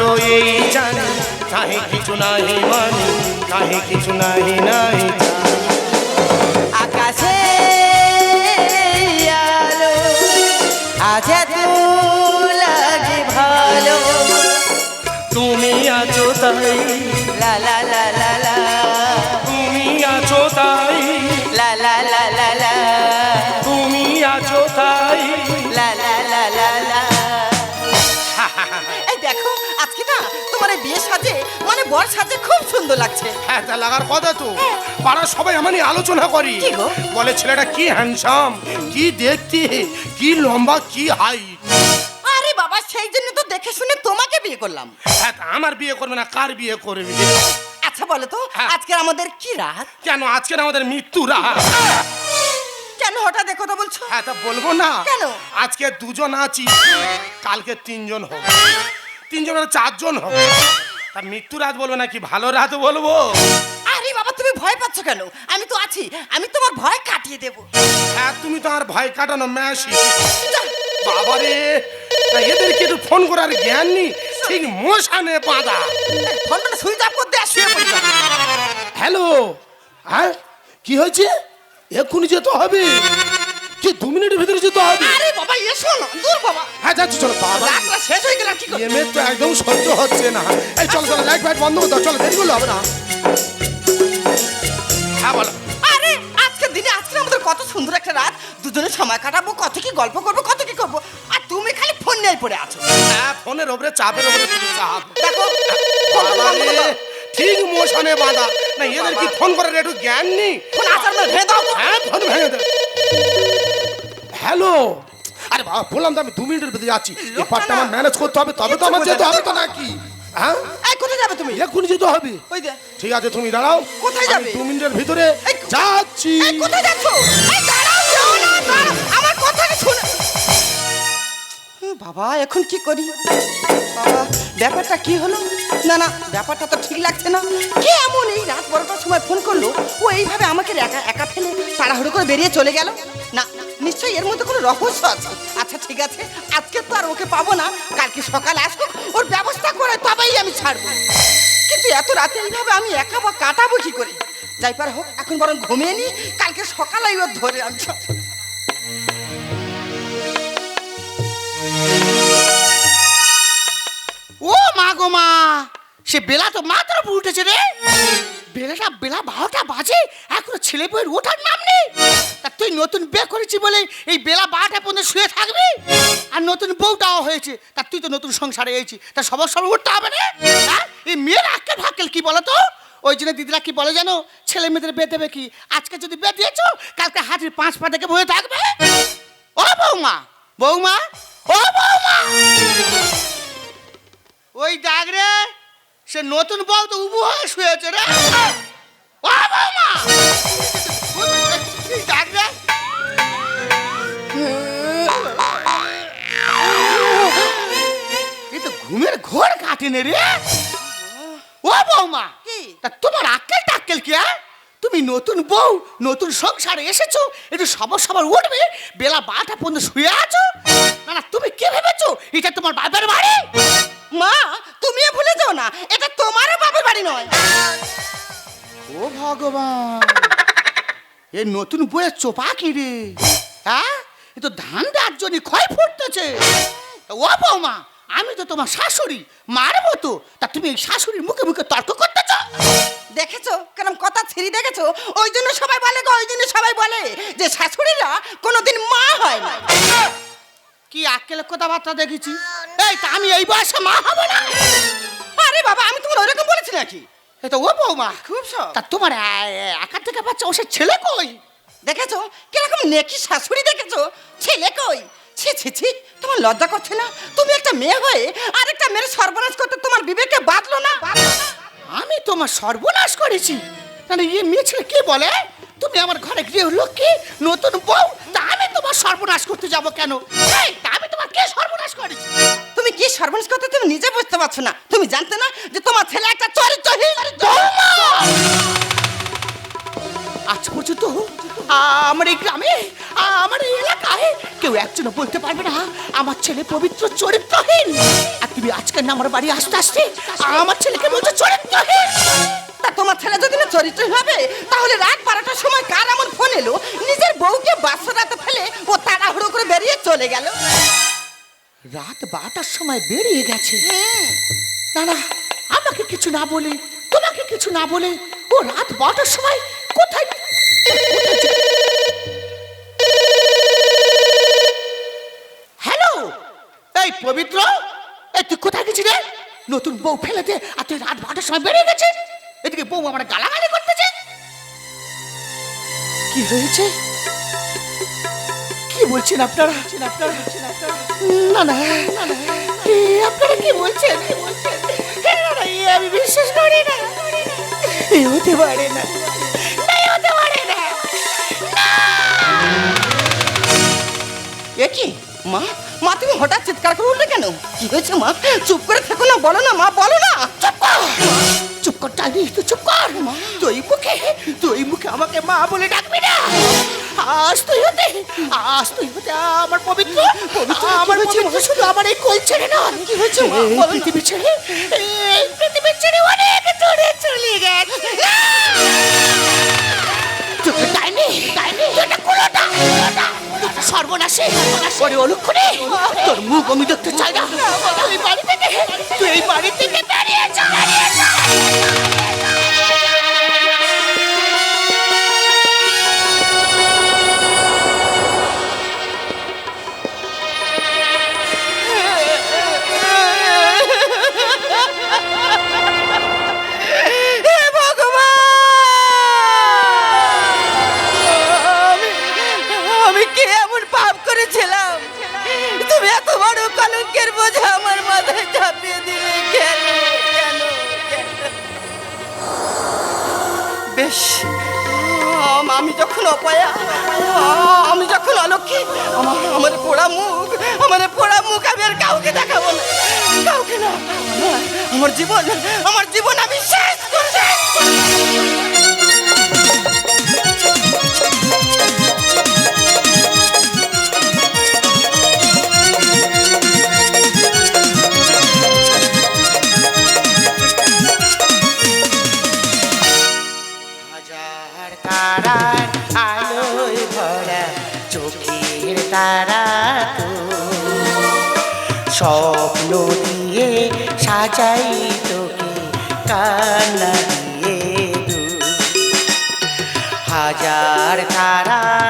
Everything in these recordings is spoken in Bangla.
আছো এই জানি কাহে কিছু নাহি মানি কাহে কিছু নাহি নাহি আকাশে আলো আছে লাগে ভালো তুমি আছো তাই লা লা লা লা বর সাজে খুব সুন্দর লাগছে। হ্যাঁ তা লাগার কথা তো। পাড়ার সবাই আমার নিয়ে আলোচনা করি? বলে ছেলেটা কি হ্যান্ডসাম কি দেখতে কি লম্বা কি হাইট আরে বাবা সেই জন্য তো দেখে শুনে তোমাকে বিয়ে করলাম। হ্যাঁ আমার বিয়ে করবে না কার বিয়ে করবে? আচ্ছা বলো তো হ্যাঁ। আজকে আমাদের কি রাত? কেন আজকে আমাদের মৃত্যু রাত? কেন হঠাৎ দেখো তো বলছো? হ্যাঁ তা বলব না। কেন? আজকে দুজন আছি কালকে তিনজন হোক তিনজনের চারজন হোক তা মৃত্যু রাত বলব নাকি? ভালো রাত বলব। আরে বাবা তুমি ভয় পাচ্ছ কেন? আমি তো আছি। আমি তোমার ভয় কাটিয়ে দেব। হ্যাঁ তুমি তো আর ভয় কাটানো ম্যাসি। বাবারে তা এদেরকে একটু ফোন করার জ্ঞান নেই। ঠিক মশানে বাঁধা। ফোনটা সুইচ অফ করতে আসবে। হ্যালো হ্যাঁ কি হয়েছে? এক্ষুনি যেতে হবে। কি দু মিনিটের ভিতরে যেতে হবে। আরে বাবা এসো না দূর বাবা। হ্যাঁ যাচ্ছি চলো বাবা। রাতটা শেষ হয়ে গেল কি করব? এমএ তো একদম সহ্য হচ্ছে না। এই চলো চলো লাইট ফাইট বন্ধ করে দাও। চলো দেরি করলে হবে না। হ্যাঁ বলো। আরে আজকের দিনে আজকে আমাদের কত সুন্দর একটা রাত। দুজনে সময় কাটাবো কত কি গল্প করব কত কি করব। আর তুমি খালি ফোন নিয়ে পড়ে আছো। হ্যাঁ ফোনের ওপরে চাপের ওপরে চাপ। দেখো দাও। ঠিক মোশনে বাঁধা। না এদের কি ফোন করার একটু জ্ঞান নেই? ফোন আচার না ভেঙে দাও হ্যাঁ ফোন ভেঙে দে। হ্যালো? আরে বাবা বললাম তো আমি দু মিনিটের ভিতরে যাচ্ছি। ব্যাপারটা না। আমার ম্যানেজ করতে হবে তবে তো আমার যেতে হবে তো নাকি? হ্যাঁ? এই কোথায় যাবে তুমি? এক্ষুনি যেতে হবে। ওই দে ঠিক আছে তুমি দাঁড়াও। কোথায় যাবে? দু মিনিটের ভিতরে যাচ্ছি। এই কোথায় যাচ্ছ? এই দাঁড়াও যাও না দাঁড়াও। আমার কথাটা শুনে বাবা এখন কি করি? বাবা ব্যাপারটা কি হলো? না না, ব্যাপারটা তো ঠিক লাগছে না। কে এমন এই রাত বারোটার সময় ফোন করল? ও এইভাবে আমাকে একা একা ফেলে তাড়াহুড়ো করে বেরিয়ে চলে গেল? না, নিশ্চয়ই এর মধ্যে কোনো রহস্য আছে। আচ্ছা ঠিক আছে, আজকে তো আর ওকে পাবো না। কালকে সকালে আসব ওর ব্যবস্থা করে তবেই আমি ছাড়বো। কিন্তু এত রাতে এইভাবে আমি একা বা কাটাবো কি করে? যাই পার হোক, এখন বরং ঘুমিয়ে নি। কালকে সকালে ওর ধরে আনছো মা গো মা। সে বেলা তো মাত্র উঠেছে রে। বেলাটা বেলা বারোটা বাজে, এখনও ছেলে বউয়ের ওঠার নাম নেই। তা তুই নতুন বিয়ে করেছি বলে এই বেলা বারোটা পর্যন্ত শুয়ে থাকবি? আর নতুন বউটাও হয়েছে, তা তুই তো নতুন সংসারে এসেছি তা সবার সবার উঠতে হবে না হ্যাঁ? এই মেয়ের আক্কেল ফাক্কেল কি বলো তো ওই জন্য দিদিরা কি বলে জানো, ছেলে মেয়েদের বিয়ে দেবে কি? আজকে যদি বিয়ে দিয়েছ, কালকে হাতির পাঁচ পা থেকে বয়ে থাকবে। ও বৌমা বৌমা ও বৌমা ওই দাগ রে সে নতুন বউ তো উবু হয়ে শুয়েছে রে। ও বৌমা! এই দাগ রে। এ তো ঘুমের ঘোর কাটেনে রে। ও বৌমা কি? তা তোমার আক্কেল টাক্কেল কি হ্যাঁ? তুমি নতুন বউ নতুন সংসারে এসেছ একটু সবার সবার উঠবে বেলা বারোটা পর্যন্ত শুয়ে আছো? না না এ নতুন বইয়ের চোপা কি রে হ্যাঁ? এ তো ধান জন্য ক্ষয় ফুটতেছে। তা ও বৌমা আমি তো তোমার শাশুড়ি মার মতো। তা তুমি এই শাশুড়ির মুখে মুখে তর্ক করতেছ? দেখেছ? কেরম কথা ছিঁড়ি দেখেছ? ওই জন্য সবাই বলে গো ওই জন্য সবাই বলে যে শাশুড়িরা কোনোদিন মা হয় না। কি আক্কেলের কথাবার্তা দেখেছি? এই তা আমি এই বয়সে মা হব না। আরে বাবা আমি তোমার ওরকম বলেছি নাকি? এ তো ও বৌমা? খুব সব তা তোমার থেকে বাচ্চা ও সে ছেলে কই? দেখেছ? কীরকম নেকি শাশুড়ি দেখেছ? ছেলে কই? ছি ছি ছি তোমার লজ্জা করছে না? তুমি একটা মেয়ে হয়ে আরেকটা মেয়ের সর্বনাশ করতে তোমার বিবেকে বাঁধলো না? আমি তোমার সর্বনাশ করেছি। মানে ইয়ে মেয়ে ছেলে কে বলে? তুমি আমার ঘরে গৃহ লক্ষ্মী নতুন বউ তা আমি তোমার সর্বনাশ করতে যাব কেন? আমি তোমার কে সর্বনাশ করেছি? তুমি কি সর্বনাশ করতে তুমি নিজে বুঝতে পারছ না? তুমি জানতে না যে তোমার ছেলে একটা চরিত্রহীন আজ পর্যন্ত আমার এই গ্রামে আমার এই এলাকা কোথায় কেউ একজনও বলতে পারবে না আমার ছেলে পবিত্র চরিত্রহীন। আর তুমি আজকে না আমার বাড়ি আসতে আসতে আমার ছেলেকে বলছো চরিত্রহীন? তা তোমার ছেলে যদি না চরিত্র হবে তাহলে রাত বারোটার সময় কার এমন ফোন এলো? নিজের বউকে বাসরাতে ফেলে ও তাড়াহুড়ো করে বেরিয়ে চলে গেল। রাত বারোটার সময় বেরিয়ে গেছে। না না আমাকে কিছু না বলে তোমাকে কিছু না বলে ও রাত বারোটার সময় কোথায় হ্যালো এই পবিত্র এই তুই কোথায় গেছিস রে নতুন বউ ফেলে দে আর তুই রাত বারোটার সময় বেরিয়ে গেছে এদিকে বউ আমার গালাগালি করতেছে কি হয়েছে কি বলছেন আপনারা আপনারা না না আপনারা কি বলছেন কি বলছেন আমি বিশ্বাস করি না। হতে পারে না। না, হতে পারে না। এ কি? মা মা তুমি হঠাৎ চিৎকার করে উঠলে কেন? কি হয়েছে মা? চুপ করে থেকো না বলো না মা বলো না। চুপ কর। কর টাইনি তুই চুপ কর। তুই মুখে তুই মুখে আমাকে মা বলে ডাকবি না। আজ তুই হতে আজ তুই হতে আমার পবিত্র আমার পবিত্র শুধু আমার এই কোল ছেড়ে না। কি হয়েছে। পৃথিবী ছেড়ে এই পৃথিবী ছেড়ে অনেক দূরে চলে গেছে। ডাইনি ডাইনি এটা কোলাটা তোকে সর্বনাশে ওরে অলক্ষণে তোর মুখ আমি দেখতে চাই। না তুই বাড়ি থেকে তুই বাড়ি থেকে বেরিয়ে যা। কলঙ্কের বোঝা আমার মাথায় চাপিয়ে দিলে কেন কেন? বেশ, আমি যখন অপায়া, আমি যখন অলক্ষী, আমার আমার পোড়া মুখ, আমার পোড়া মুখ আমি আর কাউকে দেখাবো না, কাউকে না, আমার- জীবন, আমার জীবন আমি শেষ করে- স্বপ্ন দিয়ে সাজাই তোকে কান্না দিয়ে হাজার তারার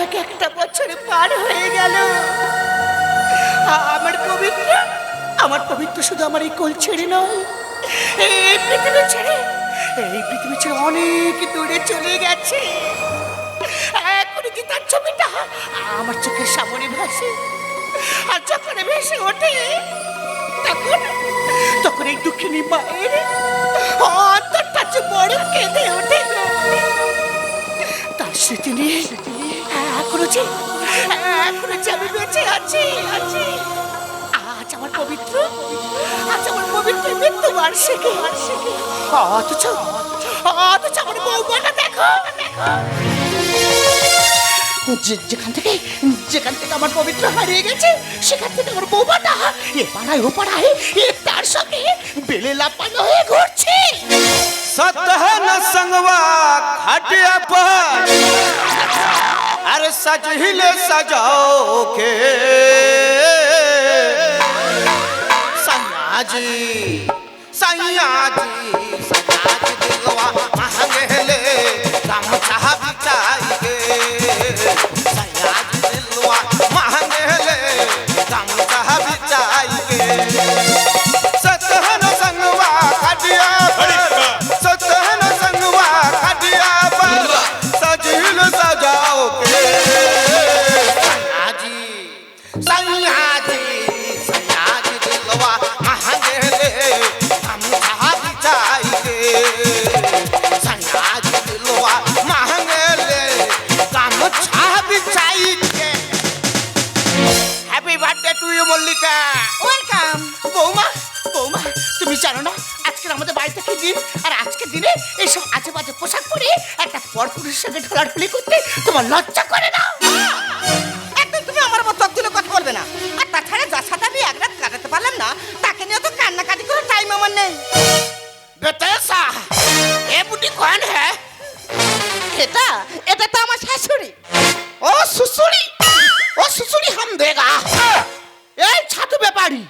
এক একটা বছরে পার হয়ে গেল। আমার পবিত্র আমার পবিত্র শুধু আমার এই কোল ছেড়ে নয়, এই ছেড়ে, এই পৃথিবী ছেড়ে অনেক দূরে চলে গেছে। এখন কি তার ছবিটা আমার চোখের সামনে ভাসে? আর যখন ভেসে ওঠে, তখন তখন এই দুঃখিনী মায়ের অন্তরটা যে বড় কেঁদে ওঠে তার স্মৃতি নিয়ে এখনও যে হ্যাঁ, এখনও যে আমি বেঁচে আছি। আছি আজ আমার পবিত্র আজ আমার পবিত্র মৃত্যু বার্ষিকী। বার্ষিকী অথচ অথচ আমার বউমাটা দেখো। যেখান থেকে যেখান থেকে আমার পবিত্র হারিয়ে গেছে, সেখান থেকে আমার বৌমাটা এ পাড়ায়, ও পাড়ায় তার সঙ্গে বেলে লাপানো হয়ে ঘুরছে। সতহন সঙ্গবা খাটিয়া পাহাড় अरे सजहिले सजाओ के सयाजी सयाजी सयाजी दिलवा महंगेले বাজে পোশাক পরে একটা পরপুরুষের সঙ্গে ঢোলাঢুলি করতে তোমার লজ্জা করে না। একদম তুমি আমার মতো তুলে কথা বলবে না। আর তাছাড়া যার সাথে আমি এক রাত কাটাতে পারলাম না তাকে নিয়ে তো কান্নাকাটি করার টাইম আমার নেই। বেতেসা এ বুটি কন হ্যাঁ এটা এটা তো আমার শাশুড়ি। ও সুসুড়ি ও সুসুড়ি হাম দেগা এই ছাতু ব্যাপারী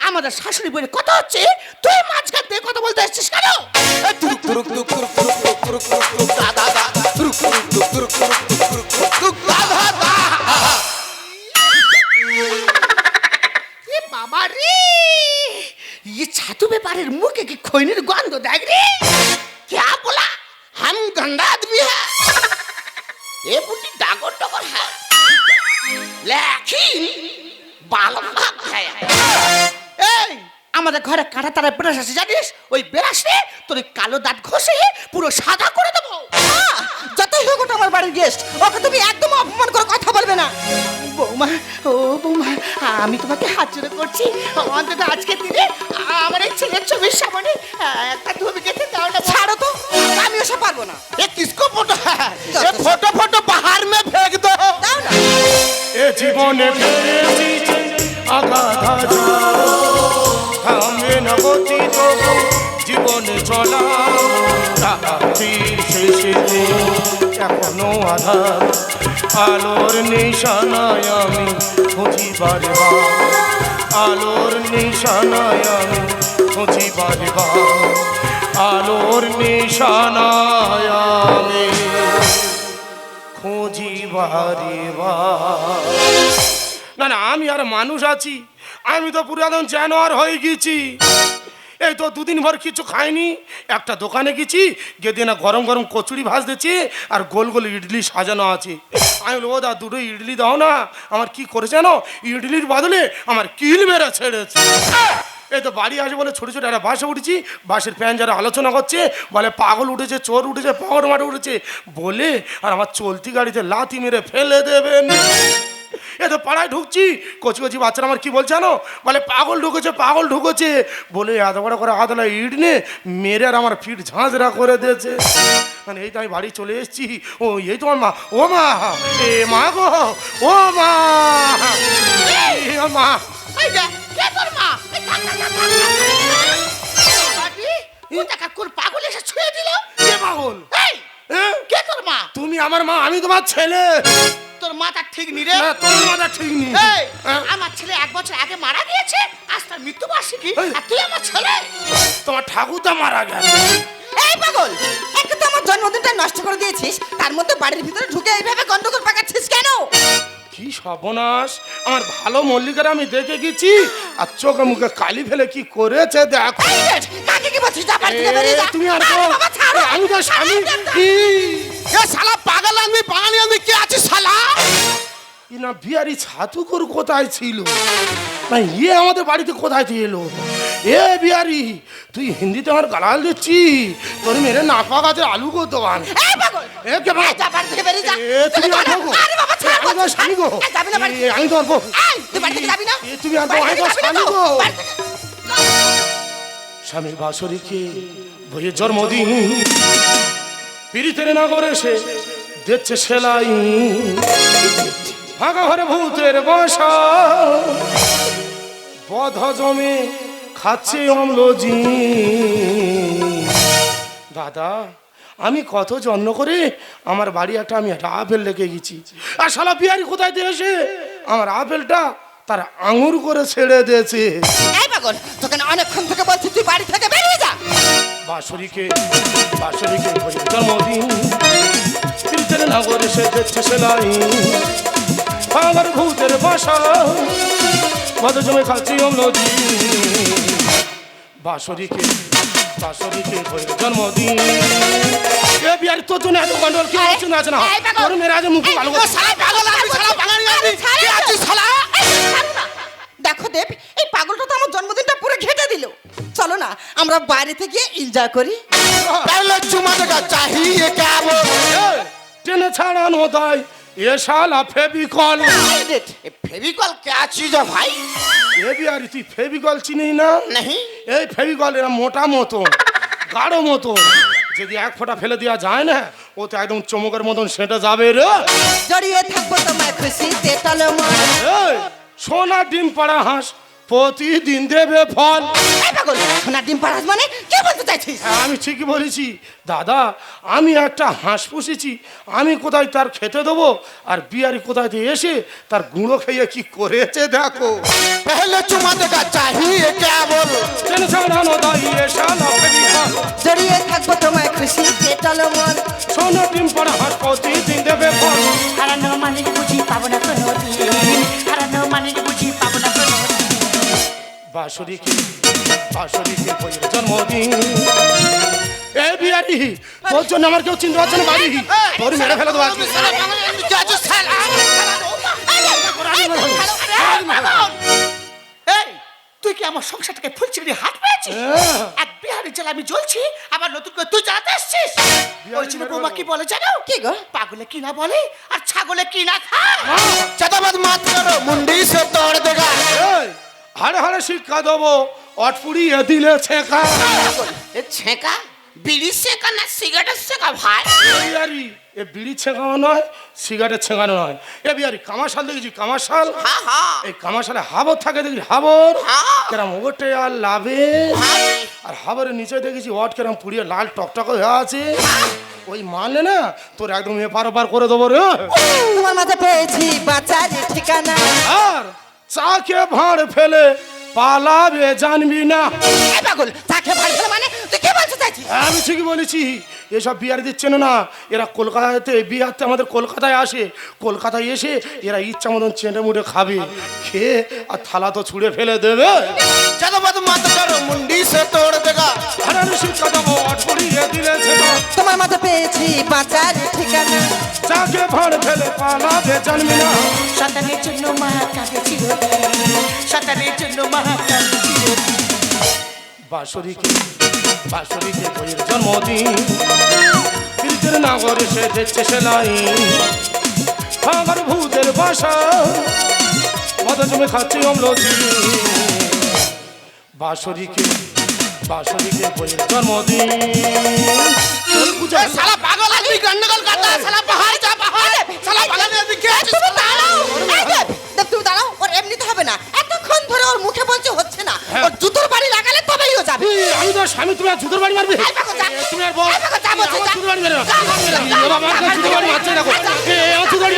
আমাদের শাশুড়ি বলে কথা হচ্ছে তুই মাঝখান দিয়ে কথা বলতে এসেছিস কেন? তুরুক তুরুক তুরুক ये छातू पे पारे मुंह के खोइने गंध देख रे क्या बोला हम गंदा आदमी है ये बुटी डागो डगर है लेकिन बाल है আমাদের ঘরে কাঁটা তারা বেরাস আছে জানিস? ওই বেরাসে তোর কালো দাঁত ঘষে পুরো সাদা করে দেবো। যতই হোক ওটা আমার বাড়ির গেস্ট ওকে তুমি একদম অপমান করে কথা বলবে না। বৌমা ও বৌমা আমি তোমাকে হাত জোড়ো করছি। অন্তত আজকে দিনে আমার এই ছেলের ছবির সামনে একটা ছবি গেছে দাও না ছাড়ো তো আমি ওসব পারব না। এ কিসকো ফটো এ ফটো ফটো বাহার মে ফেক দো দাও না। এ জীবনে ফেরেছি আগাধা থামবে না গতি জীবনে চলা এখনও আধার, আলোর নিশানায় আমি খুঁজি বারে। আলোর নিশানায় আমি খুঁজি বারে। আলোর নিশানায় আমি খুঁজি বারে। না না, আমি আর মানুষ আছি। আমি তো পুরো একদম জানোয়ার হয়ে গেছি। এই তো দুদিন ভর কিছু খাইনি, একটা দোকানে গেছি, গিয়ে না গরম গরম কচুরি ভাজ দিচ্ছি আর গোল গোল ইডলি সাজানো আছে। আমি বলব দা, দুটো ইডলি দাও না, আমার কি করেছে জানো? ইডলির বদলে আমার কিল মেরে ছেড়েছে। এই তো বাড়ি আসে বলে ছোটো ছোটো একটা বাসে উঠেছি, বাসের প্যান যারা আলোচনা করছে, বলে, পাগল উঠেছে, চোর উঠেছে পাগল মাঠে উঠেছে। বলে, আর আমার চলতি গাড়িতে লাথি মেরে ফেলে দেবেন। এ তো পাড়ায় ঢুকছি। কচি কচি বাচ্চারা আমার কি বলছে জানো? বলে পাগল ঢুকেছে পাগল ঢুকেছে। বলে এত বড় করে আদলা ইট নে মেরে আর আমার ফিট ঝাঁঝরা করে দিয়েছে। মানে এই তো আমি বাড়ি চলে এসেছি। ও এই তো আমার মা ও মা এ মা গো ও মা পাগল এসে ছুঁয়ে দিল? কে পাগল? কে তোর মা? তুমি আমার মা আমি তোমার ছেলে। তোর মাথা ঠিক নি রে? তোর মাথা ঠিক এই হ্যাঁ? আমার ছেলে এক বছর আগে মারা গিয়েছে আজ তার মৃত্যুবার্ষিকী। আর তুই আমার ছেলে? তোমার ঠাকুরটা মারা গেল। এই পাগল একে তো আমার জন্মদিনটা নষ্ট করে দিয়েছিস তার মধ্যে বাড়ির ভিতরে ঢুকে এইভাবে গন্ডগোল পাকাচ্ছিস কেন? কি সর্বনাশ আমার ভালো মল্লিকার আমি দেখে গেছি আর চোখে মুখে কালি ফেলে কি করেছে দেখো। কাকে কি বলছিস? তুমি আর আমি তো স্বামী এ শালা পাগল আমি বাঙালি আমি কে আছি শালা? না বিহারি ছাতুকুর কোথায় ছিল? না ইয়ে আমাদের বাড়িতে কোথায় এলো? এ বিহারি তুই হিন্দিতে আমার গালাল দিচ্ছি তোর মেরে নাফা গাছের আলু দোকান। গো। ছাড়। আমি তোমার বউ তুমি থেকে- স্বামীর বাসরিকে বইয়ের জন্মদিন। পিড়িতের না করে সে দেখছে সেলাই। ফাঁকা ঘরে ভূতের বাসা বধ জমে খাচ্ছে অম্লজি। দাদা আমি কত যত্ন করে আমার বাড়ি একটা আমি একটা আপেল লেগে গেছি। আর শালা বিহারি কোথায় দিয়ে এসে আমার আপেলটা তার আঙুর করে ছেড়ে দিয়েছে। তোকে অনেকক্ষণ থেকে বলছি তুই বাড়ি থেকে বেরিয়ে যা। বাঁশরীকে বাঁশরীকে ভোজের জন্মদিন। নগরে সে দেখছে সেলাই। আমার ভূতের বাসা। মাঝে জমে খাচ্ছি অন্যদি বাসরিকে বাসরিকে জন্মদিন। এ তো আজ মুখ দেখো দেব এই পাগলটা তো আমার জন্মদিনটা পুরো ঘেটে দিল। চলো না আমরা বাইরে থেকে এনজয় করি। ছাড়ানো তাই এ শালা ফেবিকল ये फेविकॉल क्या चीज है भाई এ বিয়ারি তুই ফেবিকল চিনিস না नहीं এই ফেবিকল এরা মোটা মতন গাঢ় মতন যদি এক ফোঁটা ফেলে দেওয়া যায় না ও তো একদম চমকের মতন সেটা যাবে রে জড়িয়ে থাকবো তোমায় খুশিতে টলমল এই, সোনা ডিম পাড়া হাঁস প্রতিদিন দেবে ফল এই পাগল সোনার ডিম পাড়াস মানে কি বলতে চাইছিস হ্যাঁ, আমি ঠিকই বলেছি দাদা আমি একটা হাঁস পুষেছি আমি কোথায় তার খেতে দেবো আর বিয়ারি কোথায় দিয়ে এসে তার গুঁড়ো খেয়ে কি করেছে দেখো पहले चुमा देगा चाहिए क्या बोल টেনশন আনো দাঁড়িয়ে শালা ফেরিঘাট। জড়িয়ে থাকবো তোমায় খুশিতে টলমল সোনা ডিম পাড়া হাঁস প্রতিদিন দেবে ফল হারানো মানে বুঝি পাবো না কোনো দিন হারানো মানে বুঝি পাবো না কোনো দিন বাসরিকে আসরিকে আমার কেউ চিন্তা পাচ্ছে না বাড়ি মেরে ফেলে দেবো তুই কি আমার সংসারটাকে ফুল হাত পেয়েছিস এক বিহারি জেলা আমি জ্বলছি আবার নতুন করে তুই জানাতে আসছিস ওই ছিল বৌমা কি বলে জানো কি গো পাগলে কি না বলে আর ছাগলে কি না খায় চাঁদাবাদ মাত করো মুন্ডি সে তোর দেগা হরে হরে শিক্ষা দেবো। অটপুড়িয়ে দিলে ছেঁকা। এ ছেঁকা? বিড়ি শেখা না সিগারেটের শেখা ভাই? এ এ বিড়ি ছেঁকানো নয় সিগারেট ছেঁকানো নয়। এ বিয়ারি কামাশাল দেখেছি কামাশাল? হ্যাঁ হ্যাঁ এই কামাশালে হাবর থাকে দেখি হাবর। হ্যাঁ। কেরাম ওটে আর লাভে। আর হাবরের নিচে দেখেছি ওট কেরাম পুড়িয়ে লাল টকটক হয়ে আছে। ওই মানলে না তোর একদম এপার ওপার করে দেবো রে। তোমার মাঝে পেয়েছি বাঁচার ঠিকানা। আর চাকে ভাঁড় ফেলে। পালাবে জানবি না। এই পাগল তাকে ভাই ফেলে মানে? তুই কি বলতে চাইছিস? আমি ঠিকই বলেছি। এসব বিহারি দিচ্ছেন না। এরা কলকাতাতে বিহারতে আমাদের কলকাতায় আসে। কলকাতায় এসে এরা ইচ্ছা মতন চেঁটে মুটে খাবে। খেয়ে আর থালা তো ছুঁড়ে ফেলে দেবে। তোমার বাসরিকে বইয়ের জন্মদিন। পীড়িতের নাগরে সে দেখছে সেলাই আমার ভূতের বাসা মদ জমে খাচ্ছে অম্লজি বাসরিকে বাসরিকে বইয়ের জন্মদিন। শালা পাগল আদমি গন্ডগোল করতা শালা পাহাড়, যা পাহাড়। শালা পাগল আদমি আমি তো স্বামী তুমি আর জুতোর বাড়ি মারবে? তুমি আর বল। জুতোর বাড়ি মেরে জুতোর বাড়ি মারছে দেখো। জুতোর বাড়ি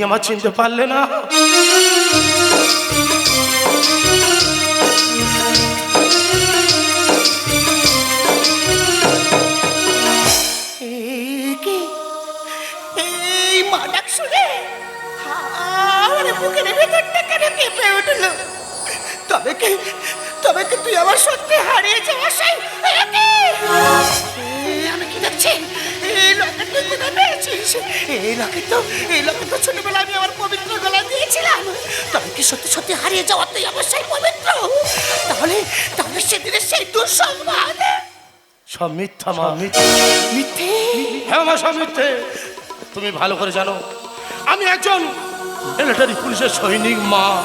তুমি আমার চিনতে পারলে না। সব মিথ্যা মা মিথ্যা। হ্যাঁ মা সব মিথ্যে। তুমি ভালো করে জানো আমি একজন মিলিটারি পুলিশের সৈনিক মা।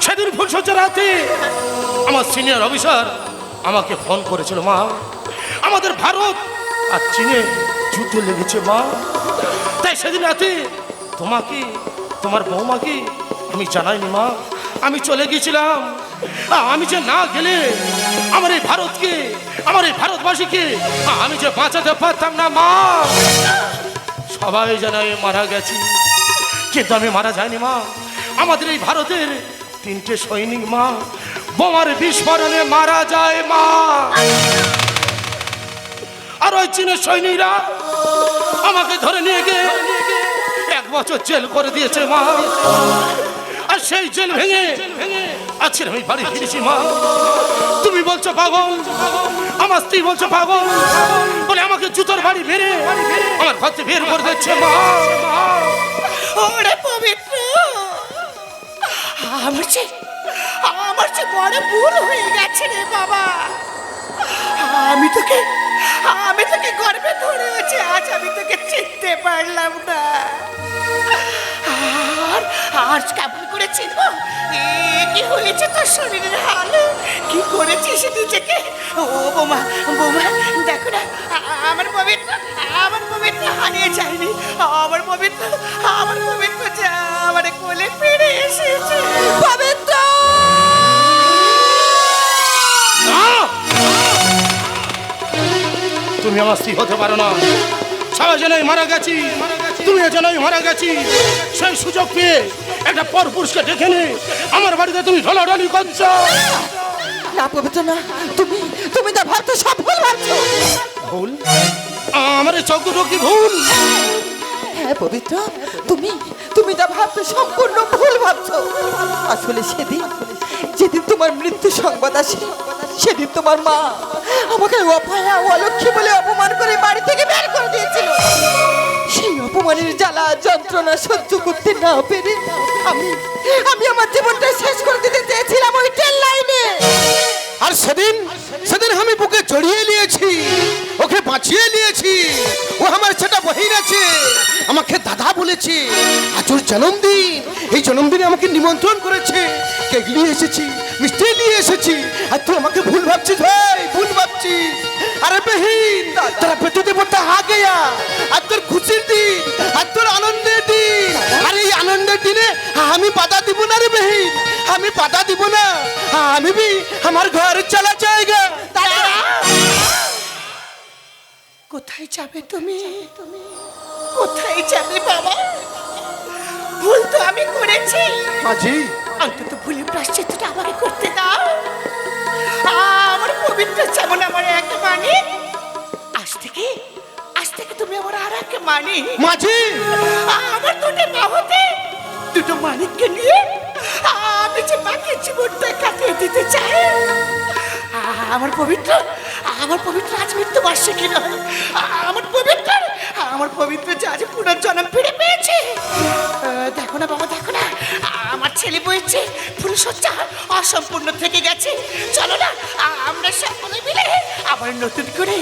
সেদিন ফুলসজ্জা রাতে আমার সিনিয়র অফিসার আমাকে ফোন করেছিল মা। আমাদের ভারত আর চীনে যুদ্ধ লেগেছে মা। তাই সেদিন রাতে তোমাকে তোমার বৌমাকে আমি জানাইনি মা। আমি চলে গেছিলাম আ- আমি যে না গেলে আমার এই ভারতকে, আমার এই ভারতবাসীকে আমি যে বাঁচাতে পারতাম না, মা। সবাই জানায় মারা গেছি। কিন্তু আমি মারা যাইনি, মা। আমাদের এই ভারতের তিনটে সৈনিক, মা, বোমার বিস্ফোরণে মারা যায়, মা। আর ওই চীনের সৈনিকরা আমাকে ধরে নিয়ে গিয়ে এক বছর জেল করে দিয়েছে, মা। আর সেই জেল ভেঙে ভেঙে আজকে আমি বাড়ি ফিরেছি, মা। তুমি বলছো পাগল, আমার স্ত্রী বলছো পাগল, বলে আমাকে জুতোর বাড়ি মেরে আমার ঘর থেকে বের করে দিচ্ছে, মা। ওরে পবিত্র, আমার যে আমার যে বড় ভুল হয়ে গেছে রে বাবা। আমি তোকে আমি তোকে গর্বে ধরেছি, আজ আমি তোকে চিনতে পারলাম না। আর আজ কেমন করে চিনবো? কি হয়েছে তোর শরীরের হাল? কি করেছিস নিজেকে? ও বোমা বোমা দেখো না, আমার পবিত্র আমার পবিত্র হারিয়ে যায়নি। আমার পবিত্র আমার পবিত্র যা আমার কোলে ফিরে এসেছে। পবিত্র তুমি আমার স্ত্রী হতে পারো না। জন্যই মারা গেছি। তুমি জন্যই মারা গেছি। সেই সুযোগ পেয়ে একটা পরপুরুষকে ডেকে নে। আমার বাড়িতে তুমি ঢলাঢলি করছ। না পবিত্র না তুমি তুমি তা ভাবছ সব ভুল ভাবছ। ভুল? আমার চোখ দুটো কি ভুল? হ্যাঁ পবিত্র তুমি তুমি তা ভাবছ সম্পূর্ণ ভুল ভাবছ। আসলে সেদিন যেদিন তোমার মৃত্যু সংবাদ আসে সেদিন তোমার মা আমাকে অপায়া অলক্ষী বলে অপমান করে বাড়ি থেকে বের করে দিয়েছিল। সেই অপমানের জ্বালা, যন্ত্রণা সহ্য করতে না পেরে আমি আমি আমার জীবনটা শেষ করে দিতে চেয়েছিলাম ওই ট্রেন লাইনে। আর সেদিন সেদিন আমি বুকে জড়িয়ে নিয়েছি, ওকে বাঁচিয়ে নিয়েছি, ও আমার সেটা বহিন আছে আমাকে দাদা বলেছে আজ ওর জন্মদিন। এই জন্মদিনে আমাকে নিমন্ত্রণ করেছে, কেক নিয়ে এসেছি। মিষ্টি নিয়ে এসেছি। আর তুই আমাকে ভুল ভাবছিস ভাই, ভুল ভাবছিস। আরে বেহিন, তোরা পেটুতে পড়তে হা গেয়া আর তোর খুশির দিন, আর তোর আনন্দের দিন। আর এই আনন্দের দিনে আমি বাধা দিব না রে বেহিন, আমি বাধা দিব না। আমি भी আমার ঘর চলা জায়গা। কোথায় যাবে তুমি তুমি? কোথায় যাবে বাবা? ভুল তো আমি করেছি। মাঝি। অন্তত ভুলের প্রাশ্চিত্যটা আমাকে করতে দাও। আমার পবিত্র যেমন আমার এক মানে। আজ থেকে আজ থেকে তুমি আমার আর এক মানে। মাঝি। আমার দুটো বাহুতে দুটো মানিককে নিয়ে আমি যে বাকি জীবনটা কাটিয়ে দিতে চাই। আমার পবিত্র আমার পবিত্র আজ মৃত্যু বার্ষিকী নয়। আমার পবিত্র আমার পবিত্র যে আজ পুনর্জন্ম ফিরে ফুলসজ্জা অসম্পূর্ণ থেকে গেছে। চলো না আমরা সকলে মিলে আবার নতুন করে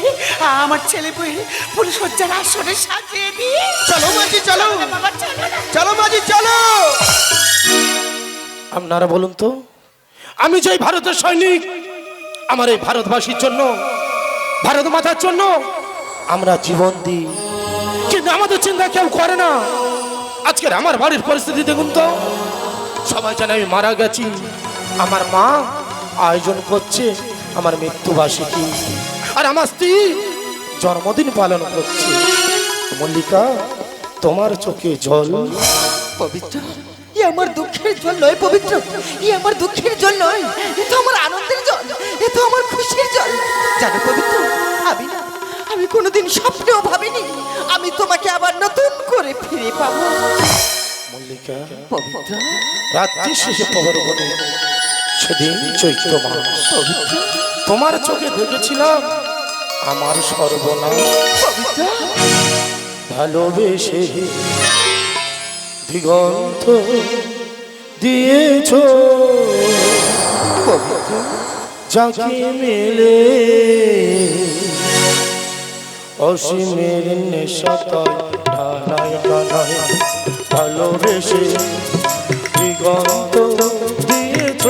আমার ছেলে বই ফুলসজ্জার আসরে সাজিয়ে দিই। চলো মাঝি চলো। বাবা চলো না। চলো মাঝি চলো। আপনারা বলুন তো আমি যে এই ভারতের সৈনিক আমার এই ভারতবাসীর জন্য ভারত মাতার জন্য আমরা জীবন দিই। কিন্তু আমাদের চিন্তা কেউ করে না। আজকের আমার বাড়ির পরিস্থিতি দেখুন তো। সবাই জানে আমি মারা গেছি। আমার মা আয়োজন করছে আমার মৃত্যুবার্ষিকী। আর আমার স্ত্রী জন্মদিন পালন করছে। মল্লিকা, তোমার চোখে জল। পবিত্র। ই আমার দুঃখের জল নয়, পবিত্র। ই আমার দুঃখের জল নয়। এ তো আমার আনন্দের জল। এ তো আমার খুশির জল। জানো পবিত্র, আমি না, আমি কোনোদিন স্বপ্নেও ভাবিনি আমি তোমাকে আবার নতুন করে ফিরে পাবো। মল্লিকা রাত্রি শেষে প্রহর বলে সেদিন চৈত্র মাস। তোমার চোখে দেখেছিলাম আমার সর্বনাশ। ভালোবেসে দিগন্ত দিয়েছ। যাকে মেলে অসীমের নেশাতায় ঢালাই ঢালাই ভালোবেসে দিগন্ত দিয়েছ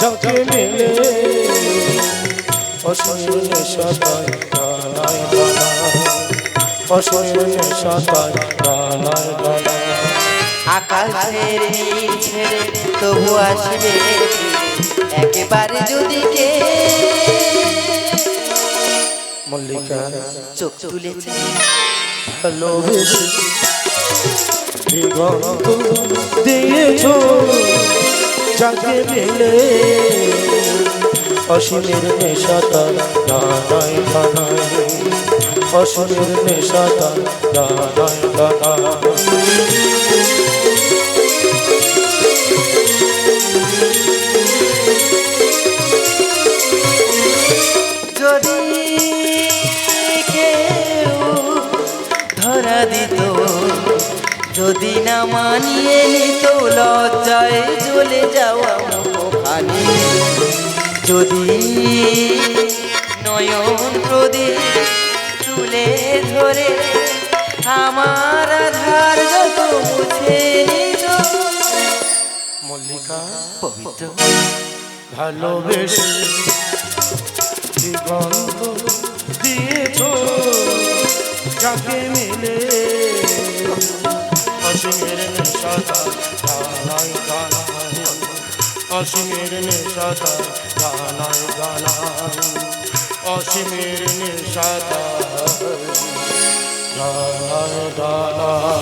যাকে মেলে ঢালাই ঢালাই অসীমের নেশাতায় ঢালাই ঢালাই আকাশের ছেড়ে তবু আসবে একেবারে যদি কে? মল্লিকা চোখ তুলেছে। ভালোবেসে দিগন্ত দিয়েছ যাকে মেলে অসীমের নেশাতা ডানায় ডানায় অসীমের নেশাতা কেউ ধরা দিত যদি না মানিয়ে নিত, লজ্জায় জ্বলে যাওয়া মুখখানি। যদি নয়ন প্রদীপ তুলে ধরে, আমার আধার যত মুছে নিত। মল্লিকা, পবিত্র, ভালোবেসে দিগন্ত দিয়েছ, যাকে মিলে অসীমের নেশাতা গানায় গানায়। অসীমের নেশাতা গানায় গানায়। অসীমের নেশাতা গানায় গানায়।